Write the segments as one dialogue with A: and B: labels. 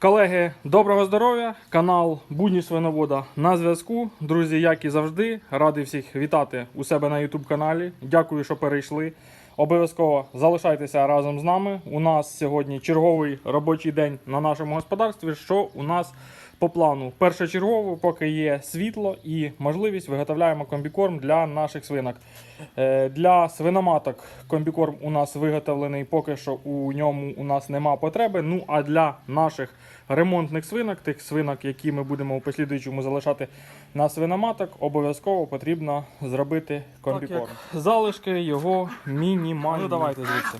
A: Колеги, доброго здоров'я! Канал Будні Свиновода на зв'язку. Друзі, як і завжди, радий всіх вітати у себе на YouTube каналі. Дякую, що перейшли. Обов'язково залишайтеся разом з нами. У нас сьогодні черговий робочий день на нашому господарстві. Що у нас по плану? Першочергово, поки є світло і можливість, виготовляємо комбікорм для наших свинок. Е, Для свиноматок комбікорм у нас виготовлений, поки що у ньому у нас нема потреби. Ну а для наших ремонтних свинок, тих свинок, які ми будемо у послідуючому залишати на свиноматок, обов'язково потрібно зробити комбікорм. залишки його мінімальні. Ну давайте звідси.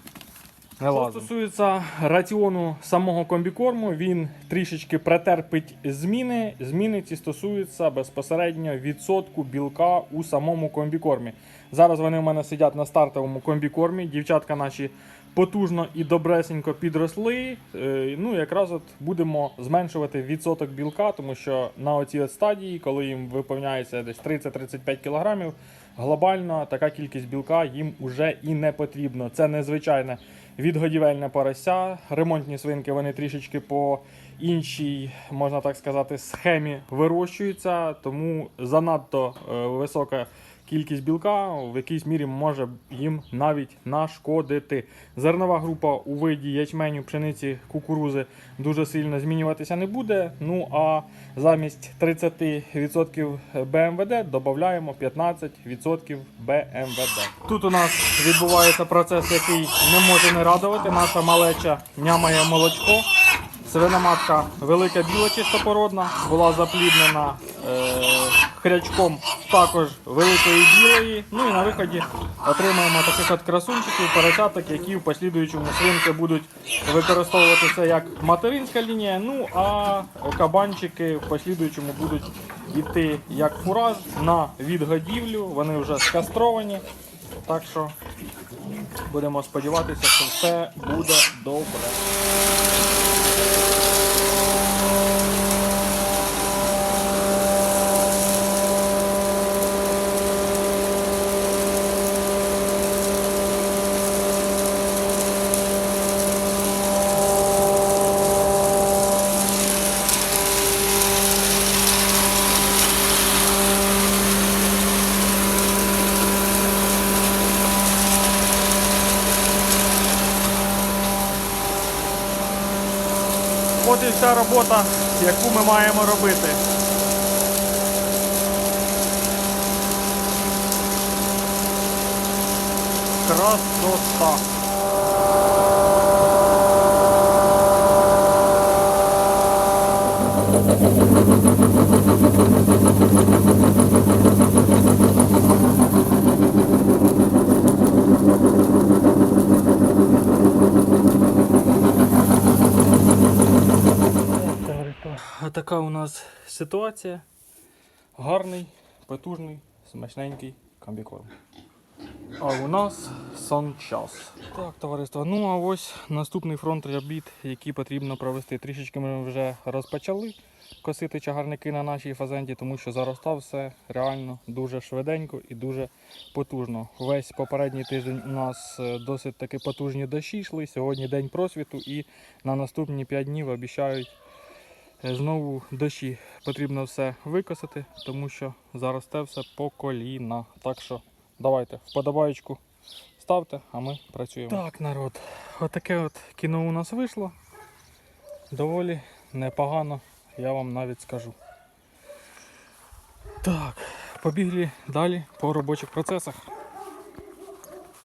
A: Не Що стосується раціону самого комбікорму, він трішечки претерпить зміни. Зміни ці стосуються безпосередньо відсотку білка у самому комбікормі. Зараз вони у мене сидять на стартовому комбікормі. Дівчатка наші потужно і добресенько підросли. Е, Ну, якраз от будемо зменшувати відсоток білка, тому що на оцій от стадії, коли їм виповняється десь 30-35 кілограмів, глобально така кількість білка їм уже і не потрібно. Це незвичайне відгодівельне порося. Ремонтні свинки вони трішечки по іншій, можна так сказати, схемі вирощуються, тому занадто е, висока кількість білка в якійсь мірі може їм навіть нашкодити. Зернова група у виді ячменю, пшениці, кукурузи дуже сильно змінюватися не буде. Ну а замість 30% БМВД додаємо 15% БМВД. Тут у нас відбувається процес, який не може не радувати. Наша малеча нямає молочко. Свиноматка велика біла чистопородна, була запліднена е, хрячком також великої білої. Ну і на виході отримаємо таких от красунчиків, поросяток, які в послідуючому свинки будуть використовуватися як материнська лінія. Ну а кабанчики в послідуючому будуть йти як фураж на відгодівлю. Вони вже скастровані. Так що будемо сподіватися, що все буде добре. От і вся робота, яку ми маємо робити. Красота. Така у нас ситуація. Гарний, потужний, смачненький комбікорм. А у нас сон час. Так, товариство. Ну а ось наступний фронт робіт, який потрібно провести. Трішечки ми вже розпочали косити чагарники на нашій фазенді, тому що заростав все реально дуже швиденько і дуже потужно. Весь попередній тиждень у нас е, досить таки потужні дощі йшли. Сьогодні день просвіту і на наступні 5 днів обіцяють Знову дощі потрібно все викосити, тому що заросте все по коліна. Так що давайте вподобаєчку ставте, а ми працюємо. Так, народ, отаке от кіно у нас вийшло. Доволі непогано, я вам навіть скажу. Так, побігли далі по робочих процесах.